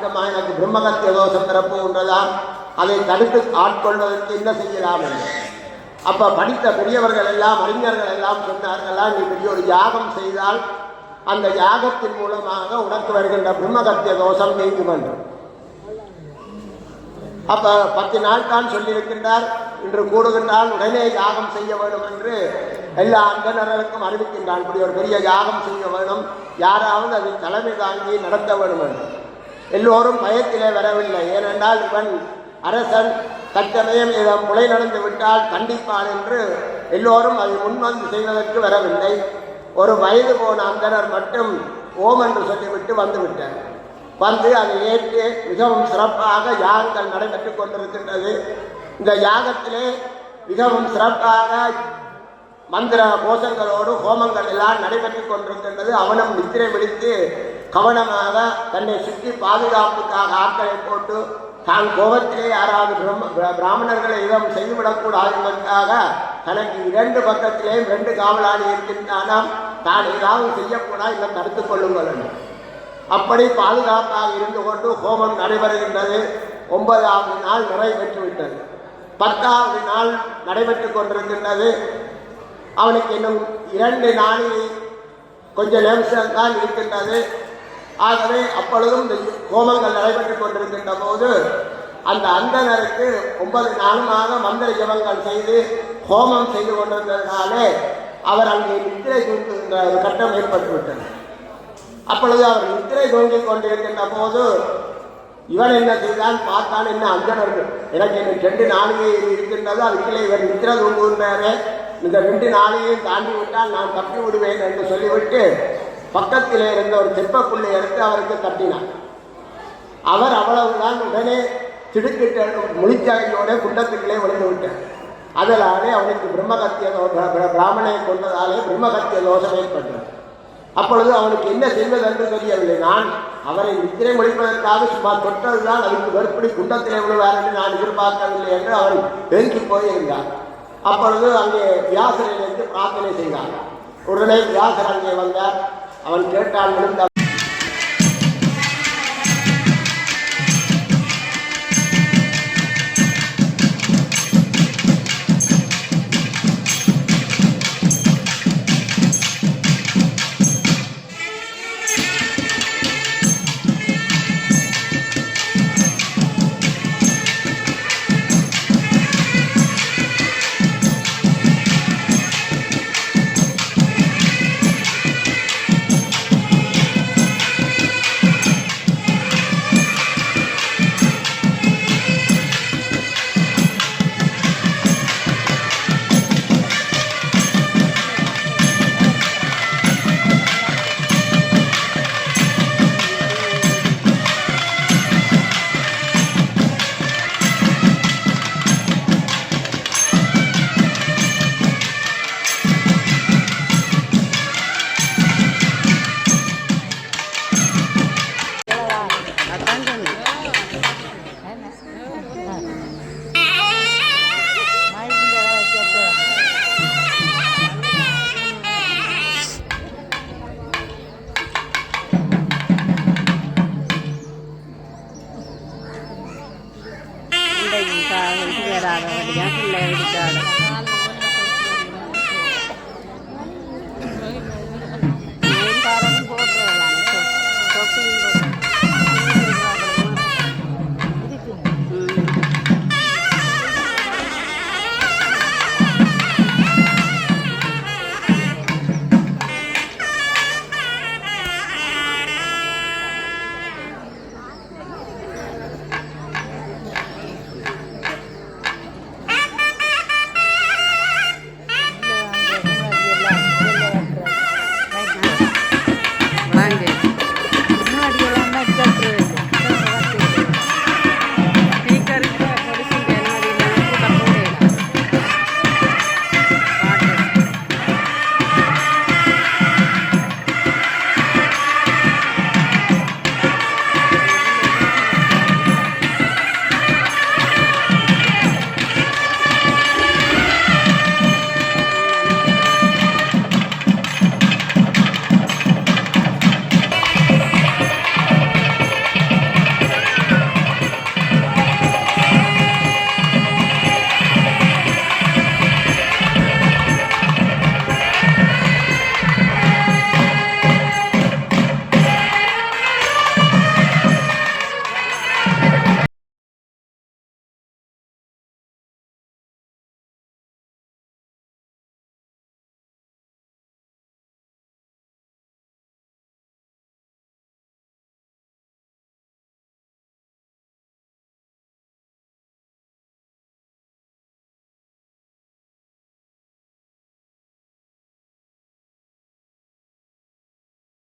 பட்சமாக எனக்கு பிரம்மகத்திய தோஷம் பெறப்போகின்றதாம் அதை தடுத்து ஆட்கொள்வதற்கு என்ன செய்யலாம் என்று. அப்ப படித்த பெரியவர்கள் எல்லாம் அறிஞர்கள் எல்லாம் சொன்னார்களா? நீ பெரிய ஒரு யாகம் செய்தால் அந்த யாகத்தின் மூலமாக உனக்கு வருகின்ற பிரம்மகத்திய தோஷம் நீங்கும் என்று. அப்ப பத்து நாள் தான் சொல்லியிருக்கின்றார். இன்று கூடுகின்றால் உடனே யாகம் செய்ய வேண்டும் என்று எல்லா அந்தனர்களுக்கும் அறிவிக்கின்றான். இப்படி ஒரு பெரிய யாகம் செய்ய வேண்டும் யாராவது அதை தலைமை தாங்கி நடத்த வேண்டும் என்று. எல்லோரும் பயத்திலே வரவில்லை. ஏனென்றால் இவன் அரசன் தற்சமயம் இடம் முளை நடந்து விட்டால் கண்டிப்பான் என்று எல்லோரும் அதை முன்வந்து செய்வதற்கு வரவில்லை. ஒரு வயது போன அந்தனர் மட்டும் ஓம் என்று சொல்லிவிட்டு வந்துவிட்டார். வந்து அதை ஏற்று மிகவும் சிறப்பாக யாகங்கள் நடைபெற்றுக் கொண்டிருக்கின்றது. இந்த யாகத்திலே மிகவும் சிறப்பாக மந்திர கோஷங்களோடு ஹோமங்கள் எல்லாம் நடைபெற்றுக் கொண்டிருக்கின்றது. அவனும் நித்திரை விழித்து கவனமாக தன்னை சுற்றி பாதுகாப்புக்காக ஆட்களை போட்டு தான் கோபத்திலே யாராவது பிராமணர்களை இதம் செய்துவிடக்கூடாது என்பதற்காக தனக்கு இரண்டு பக்கத்திலேயும் ரெண்டு காவலாளி இருக்கின்றானாம் தான் ஏதாவது செய்யக்கூடாது இதை தடுத்துக் கொள்ளுங்கள் அப்படி பாதுகாப்பாக இருந்து கொண்டு ஹோமம் நடைபெறுகின்றது. ஒன்பதாவது நாள் நிறைவேற்றி விட்டது பத்தாவது நாள் நடைபெற்றுக் கொண்டிருக்கின்றது. அவனுக்கு இன்னும் இரண்டு நாளில் கொஞ்சம் நிமிஷம்தான் இருக்கின்றது. ஆகவே அப்பொழுதும் இந்த ஹோமங்கள் நடைபெற்றுக் கொண்டிருக்கின்ற போது அந்த அந்தனருக்கு ஒன்பது நாளுமாக மந்திர ஜபங்கள் செய்து ஹோமம் செய்து கொண்டிருந்ததினாலே அவர் அங்கே நித்திரை தூங்குகின்ற ஒரு கட்டம் ஏற்பட்டுவிட்டது. அப்பொழுது அவர் நித்திரை தூங்கிக் கொண்டிருக்கின்ற போது இவன் என்ன செய்தான்? பார்த்தான் என்ன அஞ்சனர்கள் எனக்கு இன்னும் ரெண்டு நாளிகை இருக்கின்றது அதுக்குள்ளே இவர் நித்திரை தூங்குகின்றாரே. இந்த ரெண்டு நாளையும் தாண்டி விட்டால் நான் தப்பி விடுவேன் என்று சொல்லிவிட்டு பக்கத்திலே இருந்த ஒரு தெப்பப்புள்ளை எடுத்து அவருக்கு தட்டினார் அவர் அவ்வளவுதான் உடனே திடுக்கிட்ட முழிச்சாயோட குண்டத்துக்குள்ளே விழுந்து விட்டார். அதனாலே அவனுக்கு பிரம்மகத்திய தோ- பிராமணனை கொண்டதாலே பிரம்மகத்திய தோஷம் ஏற்பட்டது அப்பொழுது அவனுக்கு என்ன செய்வது என்று தெரியவில்லை. நான் அவரை நித்திரை முடிப்பதற்காக சும்மா தொட்டதுதான் அதுக்கு வெறுப்படி குண்டத்திலே விழுவார் என்று நான் எதிர்பார்க்கவில்லை என்று அவர் வெறுக்கி போயிருந்தார். அப்பொழுது அங்கே வியாசரிலிருந்து பிரார்த்தனை செய்தார். உடனே வியாசர் அங்கே வந்தார். அவன் கேட்டால் விழுந்த இந்த இது வேறாத வழியாக பிள்ளை விட்டாடு வாங்க